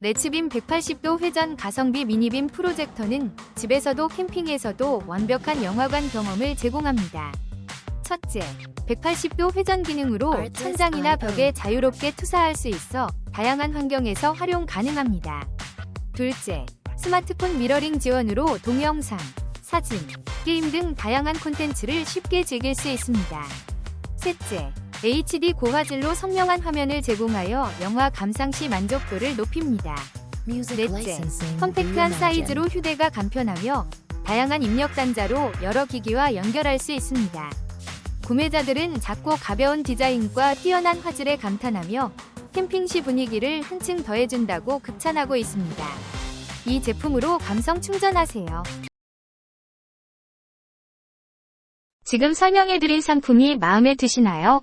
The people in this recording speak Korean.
레츠빔 180도 회전 가성비 미니빔 프로젝터는 집에서도 캠핑에서도 완벽한 영화관 경험을 제공합니다. 첫째, 180도 회전 기능으로 천장이나 벽에 자유롭게 투사할 수 있어 다양한 환경에서 활용 가능합니다. 둘째, 스마트폰 미러링 지원으로 동영상, 사진, 게임 등 다양한 콘텐츠를 쉽게 즐길 수 있습니다. 셋째, HD 고화질로 선명한 화면을 제공하여 영화 감상 시 만족도를 높입니다. 넷째, 컴팩트한 사이즈로 휴대가 간편하며 다양한 입력 단자로 여러 기기와 연결할 수 있습니다. 구매자들은 작고 가벼운 디자인과 뛰어난 화질에 감탄하며 캠핑 시 분위기를 한층 더해준다고 극찬하고 있습니다. 이 제품으로 감성 충전하세요. 지금 설명해드린 상품이 마음에 드시나요?